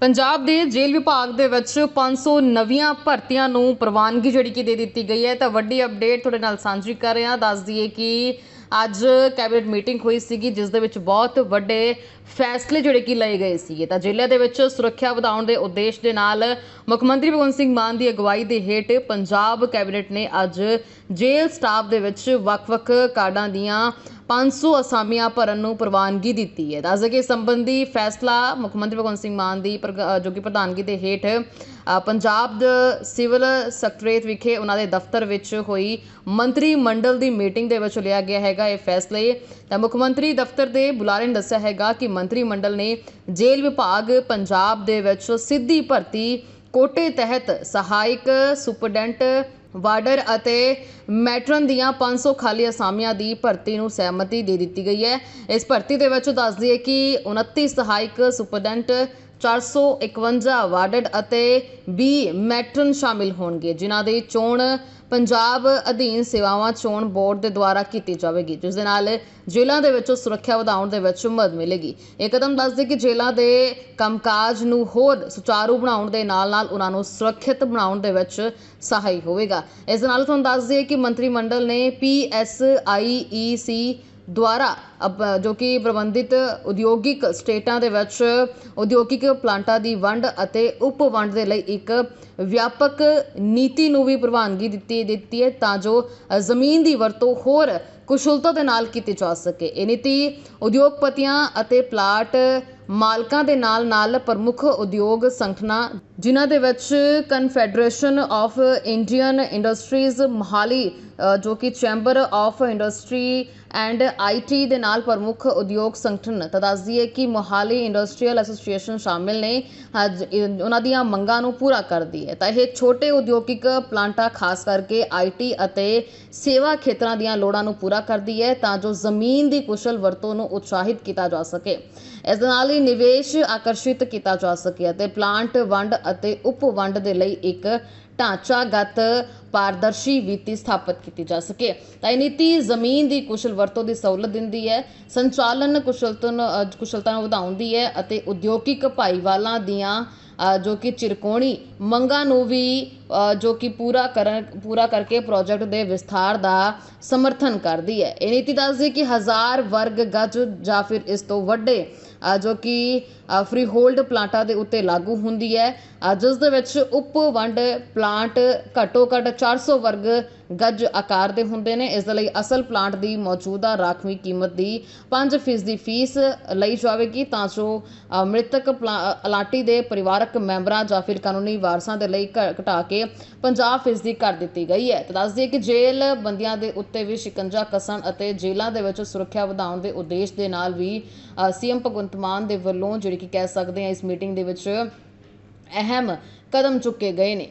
ਪੰਜਾਬ ਦੇ ਜੇਲ੍ਹ ਵਿਭਾਗ ਦੇ ਵਿੱਚ 500 ਨਵੀਆਂ ਭਰਤੀਆਂ ਨੂੰ ਪ੍ਰਵਾਨਗੀ ਜਿਹੜੀ ਕਿ ਦੇ ਦਿੱਤੀ ਗਈ ਹੈ, ਤਾਂ ਵੱਡੀ ਅਪਡੇਟ ਤੁਹਾਡੇ ਨਾਲ ਸਾਂਝੀ ਕਰ ਰਹੇ ਹਾਂ ਦੱਸ ਦਈਏ ਕਿ ਅੱਜ ਕੈਬਨਿਟ ਮੀਟਿੰਗ ਹੋਈ ਸੀਗੀ, ਜਿਸ ਦੇ ਵਿੱਚ ਬਹੁਤ ਵੱਡੇ ਫੈਸਲੇ ਜਿਹੜੇ ਕਿ ਲਏ ਗਏ ਸੀਗੇ। ਤਾਂ ਜ਼ਿਲ੍ਹਿਆਂ ਦੇ ਵਿੱਚ ਸੁਰੱਖਿਆ ਵਧਾਉਣ ਦੇ ਉਦੇਸ਼ ਦੇ ਨਾਲ ਮੁੱਖ ਮੰਤਰੀ ਭਗਵੰਤ ਸਿੰਘ ਮਾਨ ਦੀ ਅਗਵਾਈ ਦੇ ਹੇਠ ਪੰਜਾਬ ਕੈਬਨਿਟ ਨੇ ਅੱਜ ਜੇਲ੍ਹ ਸਟਾਫ ਦੇ ਵਿੱਚ ਵੱਖ-ਵੱਖ ਕਾਰਡਾਂ ਦੀਆਂ 500 ਅਸਾਮੀਆਂ ਭਰਨ ਨੂੰ ਪ੍ਰਵਾਨਗੀ ਦਿੱਤੀ ਹੈ। ਦੱਸਦੇ ਕਿ ਇਸ ਸੰਬੰਧੀ ਫੈਸਲਾ ਮੁੱਖ ਮੰਤਰੀ ਭਗਵੰਤ ਸਿੰਘ ਮਾਨ ਦੀ ਪ੍ਰਗ- ਜੋ ਕਿ ਪ੍ਰਧਾਨਗੀ ਦੇ ਹੇਠ ਪੰਜਾਬ ਦੇ ਸਿਵਲ ਸਕੱਤਰੇਤ ਵਿਖੇ ਉਹਨਾਂ ਦੇ ਦਫ਼ਤਰ ਵਿੱਚ ਹੋਈ ਮੰਤਰੀ ਮੰਡਲ ਦੀ ਮੀਟਿੰਗ ਦੇ ਵਿੱਚ ਲਿਆ ਗਿਆ ਹੈ ਹੈਗਾ ਇਹ ਫੈਸਲੇ। ਤਾਂ ਮੁੱਖ ਮੰਤਰੀ ਦਫ਼ਤਰ ਦੇ ਬੁਲਾਰੇ ਨੇ ਦੱਸਿਆ ਹੈਗਾ ਕਿ ਮੰਤਰੀ ਮੰਡਲ ਨੇ ਜੇਲ੍ਹ ਵਿਭਾਗ ਪੰਜਾਬ ਦੇ ਵਿੱਚ ਸਿੱਧੀ ਭਰਤੀ ਕੋਟੇ ਤਹਿਤ ਸਹਾਇਕ ਸੁਪਰਡੈਂਟ, ਵਾਰਡਰ ਅਤੇ ਮੈਟਰਨ ਦੀਆਂ 500 ਖਾਲੀ ਅਸਾਮੀਆਂ ਦੀ ਭਰਤੀ ਨੂੰ ਸਹਿਮਤੀ ਦੇ ਦਿੱਤੀ ਗਈ ਹੈ। ਇਸ ਭਰਤੀ ਦੇ ਵਿੱਚ ਦੱਸ ਦਈਏ ਕਿ 29 ਸਹਾਇਕ ਸੁਪਰਡੈਂਟ 451 ਵਾਰਡਰ ਅਤੇ 20 ਮੈਟਰਨ ਸ਼ਾਮਿਲ ਹੋਣਗੇ, ਜਿਨ੍ਹਾਂ ਦੀ ਚੋਣ ਪੰਜਾਬ ਅਧੀਨ ਸੇਵਾਵਾਂ ਚੋਣ ਬੋਰਡ ਦੇ ਦੁਆਰਾ ਕੀਤੀ ਜਾਵੇਗੀ, ਜਿਸ ਦੇ ਨਾਲ ਜੇਲ੍ਹਾਂ ਦੇ ਵਿੱਚੋਂ ਸੁਰੱਖਿਆ ਵਧਾਉਣ ਦੇ ਵਿੱਚ ਮਦਦ ਮਿਲੇਗੀ। ਇਹ ਕਦਮ ਦੱਸਦੇ ਕਿ ਜੇਲ੍ਹਾਂ ਦੇ ਕੰਮਕਾਜ ਨੂੰ ਹੋਰ ਸੁਚਾਰੂ ਬਣਾਉਣ ਦੇ ਨਾਲ-ਨਾਲ ਉਹਨਾਂ ਨੂੰ ਸੁਰੱਖਿਅਤ ਬਣਾਉਣ ਦੇ ਵਿੱਚ ਸਹਾਈ ਹੋਵੇਗਾ। ਇਸ ਨਾਲ ਤੁਹਾਨੂੰ ਦੱਸ ਦਈਏ ਕਿ ਮੰਤਰੀ ਮੰਡਲ ਨੇ ਪੀਐਸਆਈਈਸੀ ਦੁਆਰਾ ਅਪ- ਜੋ ਕਿ ਪ੍ਰਬੰਧਿਤ ਉਦਯੋਗਿਕ ਸਟੇਟਾਂ ਦੇ ਵਿੱਚ ਉਦਯੋਗਿਕ ਪਲਾਂਟਾਂ ਦੀ ਵੰਡ ਅਤੇ ਉਪ ਵੰਡ ਦੇ ਲਈ ਇੱਕ ਵਿਆਪਕ ਨੀਤੀ ਨੂੰ ਵੀ ਪ੍ਰਵਾਨਗੀ ਦਿੱਤੀ ਦਿੱਤੀ ਹੈ ਤਾਂ ਜੋ ਜ਼ਮੀਨ ਦੀ ਵਰਤੋਂ ਹੋਰ ਕੁਸ਼ਲਤਾ ਦੇ ਨਾਲ ਕੀਤੀ ਜਾ ਸਕੇ। ਇਹ ਨੀਤੀ ਉਦਯੋਗਪਤੀਆਂ ਅਤੇ ਪਲਾਟ ਮਾਲਕਾਂ ਦੇ ਨਾਲ ਨਾਲ ਪ੍ਰਮੁੱਖ ਉਦਯੋਗ ਸੰਗਠਨਾਂ ਜਿਨ੍ਹਾਂ ਦੇ ਵਿੱਚ confederation of Indian industries Mohali ਜੋ ਕਿ chamber of industry and IT ਦੇ ਨਾਲ ਪ੍ਰਮੁੱਖ ਉਦਯੋਗ ਸੰਗਠਨ ਤਾਂ ਦੱਸ ਦਈਏ ਕਿ ਮੋਹਾਲੀ ਇੰਡਸਟਰੀਅਲ ਐਸੋਸੀਏਸ਼ਨ ਸ਼ਾਮਿਲ ਨੇ ਉਹਨਾਂ ਦੀਆਂ ਮੰਗਾਂ ਨੂੰ ਪੂਰਾ ਕਰਦੀ ਹੈ। ਤਾਂ ਇਹ ਛੋਟੇ ਉਦਯੋਗਿਕ ਪਲਾਂਟਾਂ, ਖਾਸ ਕਰਕੇ ਆਈਟੀ ਅਤੇ ਸੇਵਾ ਖੇਤਰਾਂ ਦੀਆਂ ਲੋੜਾਂ ਨੂੰ ਪੂਰਾ ਕਰਦੀ ਹੈ ਤਾਂ ਜੋ ਜ਼ਮੀਨ ਦੀ ਕੁਸ਼ਲ ਵਰਤੋਂ ਨੂੰ ਉਤਸ਼ਾਹਿਤ ਕੀਤਾ ਜਾ ਸਕੇ। ਇਸ ਦੇ ਨਾਲ ਹੀ ਨਿਵੇਸ਼ ਆਕਰਸ਼ਿਤ ਕੀਤਾ ਜਾ ਸਕੇ ਅਤੇ ਪਲਾਂਟ ਵੰਡ ਅਤੇ ਉਪ ਵੰਡ ਦੇ ਲਈ ਇੱਕ ਢਾਂਚਾਗਤ ਪਾਰਦਰਸ਼ੀ ਵਿੱਤੀ ਸਥਾਪਿਤ ਕੀਤੀ ਜਾ ਸਕੇ। ਤਾਂ ਇਹ ਨੀਤੀ ਜ਼ਮੀਨ ਦੀ ਕੁਸ਼ਲ ਵਰਤੋਂ ਦੀ ਸਹੂਲਤ ਦਿੰਦੀ ਹੈ, ਸੰਚਾਲਨ ਕੁਸ਼ਲਤਾ ਨੂੰ ਕੁਸ਼ਲਤਾ ਨੂੰ ਵਧਾਉਂਦੀ ਹੈ ਅਤੇ ਉਦਯੋਗਿਕ ਭਾਈਵਾਲਾਂ ਦੀਆਂ ਜੋ ਕਿ ਚਿਰਕੋਣੀ ਮੰਗਾਂ ਨੂੰ ਵੀ ਜੋ ਕਿ ਪੂਰਾ ਕਰਨ ਪੂਰਾ ਕਰਕੇ ਪ੍ਰੋਜੈਕਟ ਦੇ ਵਿਸਥਾਰ ਦਾ ਸਮਰਥਨ ਕਰਦੀ ਹੈ। ਇਹ ਨੀਤੀ ਦੱਸਦੀ ਕਿ ਹਜ਼ਾਰ ਵਰਗ ਗੱਜ ਜਾਂ ਫਿਰ ਇਸ ਤੋਂ ਵੱਡੇ ਜੋ ਕਿ ਫਰੀ ਹੋਲਡ ਪਲਾਂਟਾਂ ਦੇ ਉੱਤੇ ਲਾਗੂ ਹੁੰਦੀ ਹੈ। ਜਿਸ ਦੇ ਵਿੱਚ ਉਪ ਵੰਡ ਪਲਾਂਟ ਘੱਟੋ ਘੱਟ 400 ਵਰਗ ਗੱਜ ਆਕਾਰ ਦੇ ਹੁੰਦੇ ਨੇ। ਇਸ ਦੇ ਲਈ ਅਸਲ ਪਲਾਂਟ ਦੀ ਮੌਜੂਦਾ ਰਾਖਵੀਂ ਕੀਮਤ ਦੀ 5% ਦੀ ਫੀਸ ਲਈ ਜਾਵੇਗੀ, ਤਾਂ ਜੋ ਮ੍ਰਿਤਕ ਪਲਾ- ਅਲਾਟੀ ਦੇ ਪਰਿਵਾਰਕ ਮੈਂਬਰਾਂ ਜਾਂ ਫਿਰ ਕਾਨੂੰਨੀ ਵਾਰਸਾਂ ਦੇ ਲਈ ਘ- ਘਟਾ ਕੇ 50% ਕਰ ਦਿੱਤੀ ਗਈ ਹੈ। ਤਾਂ ਦੱਸ ਦਈਏ ਕਿ ਜੇਲ੍ਹ ਬੰਦੀਆਂ ਦੇ ਉੱਤੇ ਵੀ ਸ਼ਿਕੰਜਾ ਕਸਣ ਅਤੇ ਜੇਲ੍ਹਾਂ ਦੇ ਵਿੱਚ ਸੁਰੱਖਿਆ ਵਧਾਉਣ ਦੇ ਉਦੇਸ਼ ਦੇ ਨਾਲ ਵੀ ਸੀਐਮ ਭਗਵੰਤ ਮਾਨ ਦੇ ਵੱਲੋਂ ਜਿਹੜੀ ਕਿ ਕਹਿ ਸਕਦੇ ਆ ਇਸ ਮੀਟਿੰਗ ਦੇ ਵਿੱਚ ਅਹਿਮ ਕਦਮ ਚੁੱਕੇ ਗਏ ਨੇ।